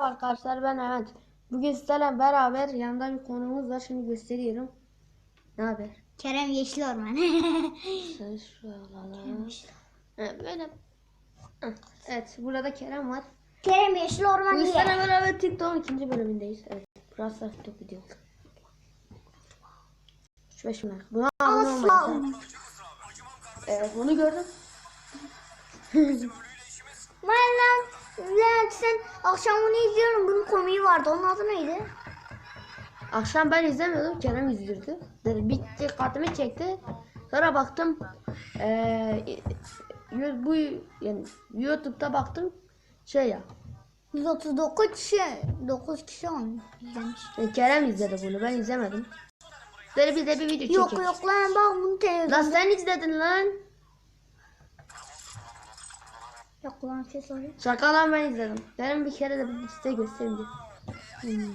Arkadaşlar ben Mehmet. Bugün sizlerle beraber yanında bir konuğumuz var. Şimdi gösteriyorum. Ne haber? Kerem Yeşil Orman. Sen şuralara. Evet, böyle. Evet burada Kerem var. Kerem Yeşil Orman Bugün diye. sizlerle beraber TikTok'un ikinci bölümündeyiz. Evet. Burası TikTok video. 35 bin like. Buna abone. Evet bunu gördüm. Ben lan sen akşam bunu izliyorum. Bunun komiği vardı. Onun adı neydi? Akşam ben izlemiyordum. Kerem izliyordu. Dedi, bir dikkatimi çekti. Sonra baktım. Eee y- bu yani YouTube'da baktım şey ya. 139 kişi, 9 kişi onu izlemiş. e, Kerem izledi bunu. Ben izlemedim. Dedi biz de bir video Yok çekelim. yok lan bak bunu televizyon. Lan sen izledin lan. Yok lan ses oluyor. Şaka lan ben izledim. Dedim bir kere de bir size göstereyim diye. Hmm.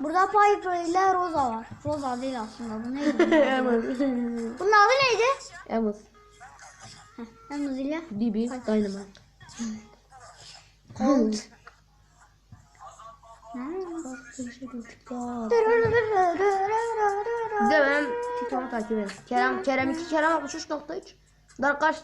Burada Piper ile Rosa var. Rosa değil aslında bu neydi? Amos. Bunun adı neydi? Amos. Emuz ile Bibi. Dynamite. Colt. Bir de benim TikTok'u takip edin. Kerem, Kerem 2 Kerem 63.3. Darkaş.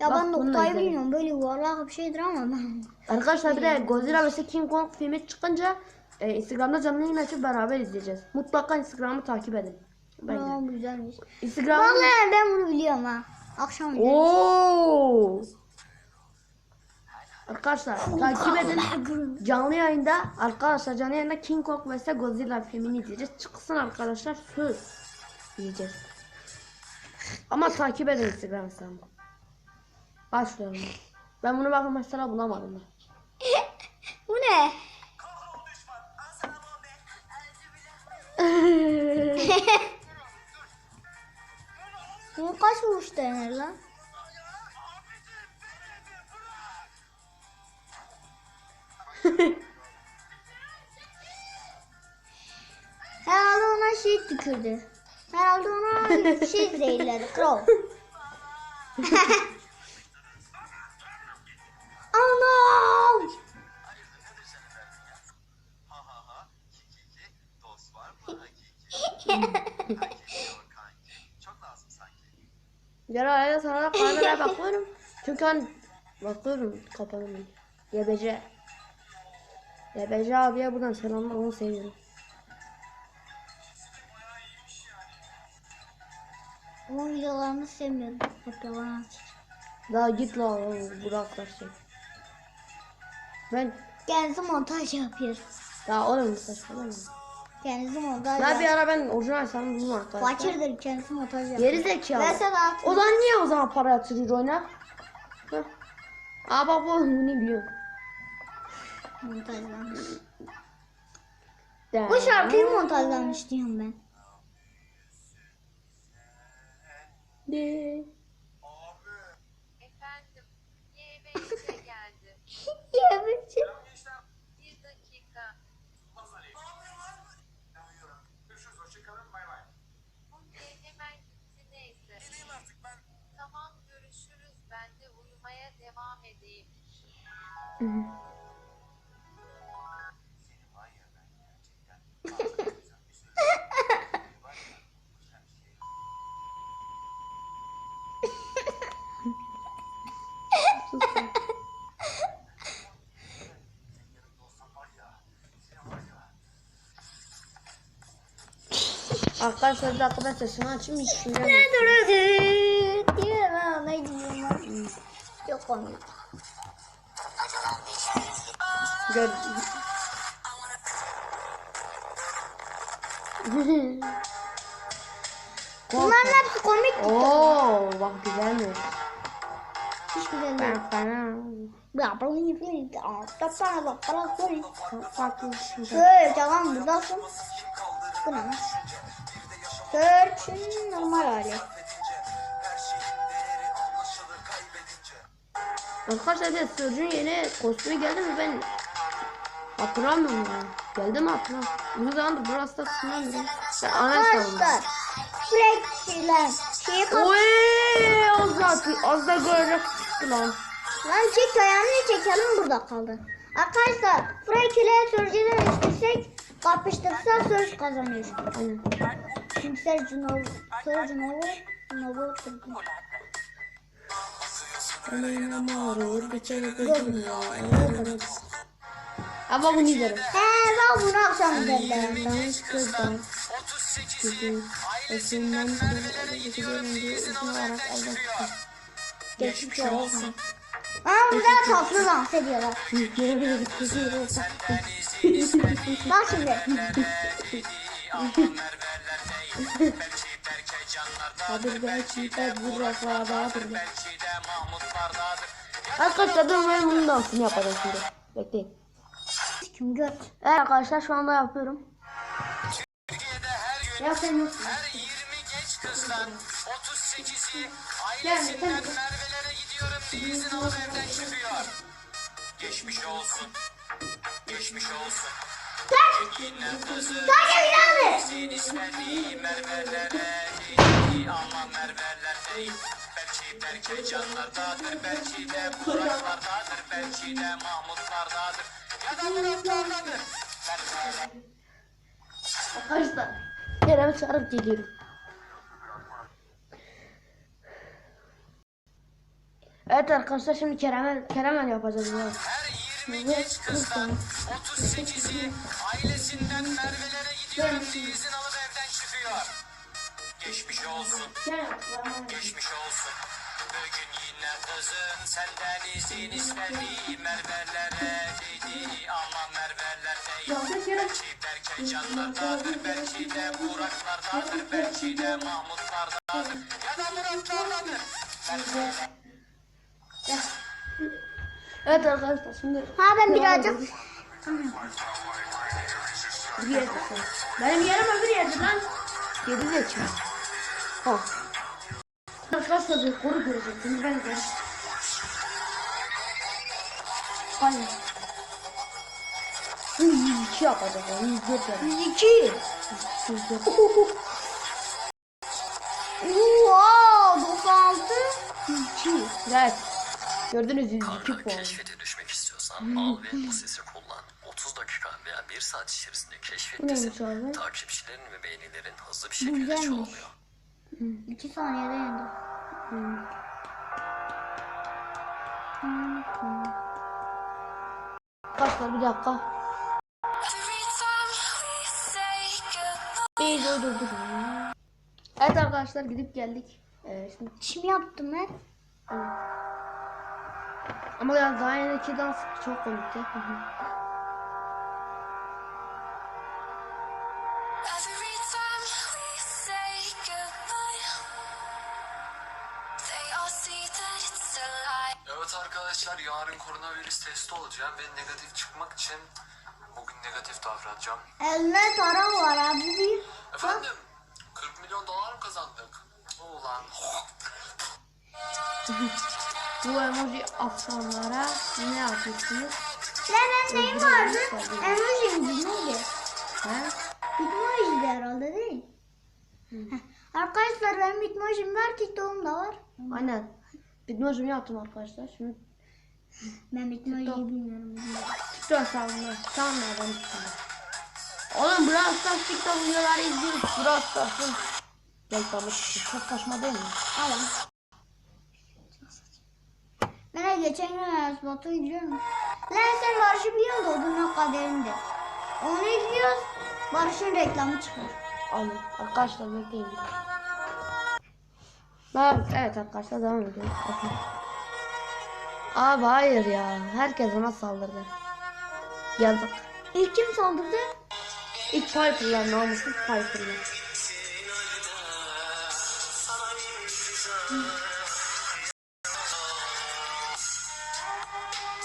Ya Bak, ben noktayı izledim. bilmiyorum. Böyle yuvarlak bir şeydir ama ben. Arkadaşlar bir de Godzilla vs King Kong filmi çıkınca e, Instagram'da canlı yayın açıp beraber izleyeceğiz. Mutlaka Instagram'ı takip edin. Bence. Aa, güzelmiş. Instagram. Vallahi ben bunu biliyorum ha. Akşam izledim. Oo. Arkadaşlar takip edin. Canlı yayında arkadaşlar canlı yayında King Kong vs Godzilla filmini izleyeceğiz. Çıksın arkadaşlar söz diyeceğiz. Ama takip edin Instagram Başlıyorum. Ben bunu bakın mesela bulamadım. Ben. Bu ne? Bu kaç vuruş denir lan? Herhalde ona şey tükürdü. Herhalde ona şey zehirledi. Crow. Genelde sana da kameraya bakıyorum. Çünkü hani bakıyorum kapalı mı? YBC. YBC abiye buradan selamlar onu seviyorum. Onun videolarını sevmiyorum. Hep yalan açık. Daha git la Burak Taşçı. Ben Kendisi montaj yapıyor. daha oğlum saçmalama. Kendisi montaj Ben bir ara ben orijinal sanırım buldum arkadaşlar. Fakirdir kendisi montaj yapıyor. Geri zekalı. Ben sana O zaman niye o zaman para yatırıyor oyuna? Heh. Aa bak bu bunu biliyor. montajlamış. De- Bu şarkıyı montajlamış diyorum ben. De- Efendim, yemeğinize geldi. Yemişim. Bir dakika. Görüşürüz. Hoşçakalın. Bay bay. Okey, hemen gitti neyse. Gideyim artık ben. Tamam, görüşürüz. Ben de uyumaya devam edeyim. Seni var ya ben gerçekten. Bir sürü şey var ya, muhteşem şey. Senin yanında olsam var ya. Seni var ya. Arkadaşlar bir dakika ben sesimi açayım hiç şey Ne duruyorsun? Diyor ben ona gidiyorum. Çok komik. Gör. Bunların hepsi komik. Oo bak güzelmiş. Hiç güzel değil. Şey. Şöyle tamam buradasın. Bu ne lan? Search'ün normal hali. Arkadaşlar bir Sörcü'nün yeni kostümü geldi mi ben hatırlamıyorum ya. Geldi mi hatırlamıyorum. Uzun zamandır burası da hatırlamıyorum. Ben ana. Arkadaşlar. Sürekli şeyi kap... Oy az da az da görecek çıktı lan. Lan çek ayağını çekelim burada kaldı. Arkadaşlar burayı kileye sürücüden istesek kapıştırsa söz kazanıyor. Aynen. Kimser Cunov, Soru Cunov'u, Cunov'u oturdu. Ama bunu izlerim. He ben bunu akşam izlerim. Dans kızdan 38'i Esimden gidiyorum diye uzun olarak tuttum. Geçmiş olsun. Ama burada tatlı dans ediyorlar. Bak şimdi. Kadir belki de buraklardadır. Arkadaşlar ben bunun dansını yapacağım şimdi. Bekleyin. Göt? Evet arkadaşlar şu anda yapıyorum. Ya sen yoksun. Her 20 genç kızdan 38'i Gel, ailesinden sen- Merve'lere gidiyorum diye izin alıp evden çıkıyor. Geçmiş olsun. Geçmiş olsun. Bir abi. Sen istemeyim Merve'lere değil Aman Merve'ler değil Belki belki canlardadır Belki de Buraklardadır Belki de Mahmutlardadır Ya da Muratlardadır Merve'ler Arkadaşlar Kerem'i çağırıp geliyorum. Evet arkadaşlar şimdi Kerem'e Kerem'le yapacağız ya. Her 20 genç kızdan 38'i ailesinden Merve'lere gidiyorum diye izin alıp evden çıkıyor. Geçmiş olsun, geçmiş olsun. Kızın senden izin istedi Merve'lere dedi ama Merve'ler değil. Belki belki canlardadır, belki de Buraklardadır, belki de Mahmutlardadır ya da Muratlardadır. Evet arkadaşlar şimdi Ha ben birazcık. bir tutsun. Benim yerim öbür yerde lan. Geri zekalı. Ha. Arkadaşlar bir koru göreceksiniz ben de. Hayır. Bu 102 yapacak ya 104 yapacak. 102. 104. Wow 96. 102. Evet. Gördünüz 102 Karda puan. keşfete düşmek istiyorsan al ve bu sesi kullan. 30 dakika veya 1 saat içerisinde keşfet Bu neymiş desin. abi? Takipçilerin ve beğenilerin hızlı bir şekilde Güzelmiş. çoğalıyor. 2 saniyede yendim. Arkadaşlar bir dakika. İyi dur dur dur. Evet arkadaşlar gidip geldik. Ee, şimdi Çim yaptım ben. Ama ya daha yeni dans çok komikti. Yarın koronavirüs testi olacağım ve negatif çıkmak için bugün negatif davranacağım. Eline para var abi bir. Efendim 40 milyon dolar mı kazandık? Ulan Bu emoji atanlara ne yapıyorsunuz? Lan ben neyim vardı? Emojiydi neydi? He? Bitmojiydi herhalde değil. Arkadaşlar benim bitmojim var TikTok'um da var. Aynen. Bitmojimi yaptım arkadaşlar. Şimdi Ben bitmojiyi bilmiyorum. TikTok hesabımda. Tamam nereden TikTok'ta. Oğlum Brawl Stars TikTok videoları izliyoruz. Brawl Stars'ın. Reklamı. Çok saçma değil mi? Alın. Ben de geçen gün Batur'u izliyorum. Lan sen Barış'ı biliyor musun? Odun'un kaderinde. Onu izliyoruz. Barış'ın reklamı çıkıyor. Aynen. Arkadaşlar bekleyin. Ben, evet arkadaşlar devam ediyoruz. Abi hayır ya. Herkes ona saldırdı. Yazık. İlk kim saldırdı? İlk Piper'lar namussuz Piper'lar.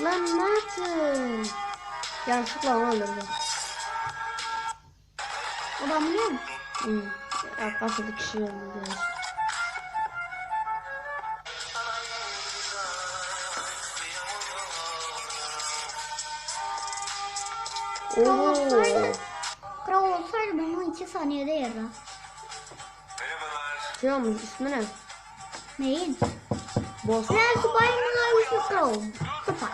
Lan ne yaptın? Yanlışlıkla onu öldürdüm. Adam biliyor musun? Hmm. Arkadaşlar kişi öldürdüm. Oo. Kral olsaydı ben onu 2 saniyede yerim. Şey olmuş ismi ne? Neyin? Boss. Lan Spiderman şu kral. Süper.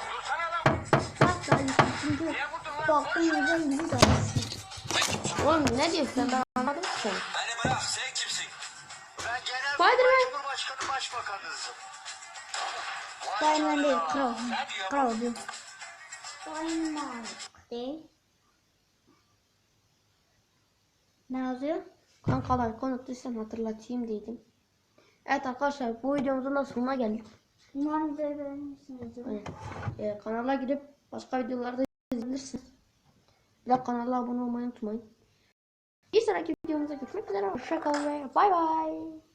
Bak daha güzel. baktım güzel gibi konuşuyor. Oğlum ne diyorsun ben anlamadım ki seni. Beni bırak sen kimsin? Ben genel Spiderman. Cumhurbaşkanı Başbakanınızım. Spiderman değil, kral. Ne diyor? Kral diyor. Spiderman değil. Ne yazıyor? Kankalar unuttuysan hatırlatayım dedim. Evet arkadaşlar bu videomuzun da sonuna geldik. Umarım beğenmişsinizdir. Yani, e, kanala girip başka videolarda izleyebilirsiniz. Bir de kanala abone olmayı unutmayın. Bir sonraki videomuzda görüşmek üzere. Hoşçakalın ve bay bay.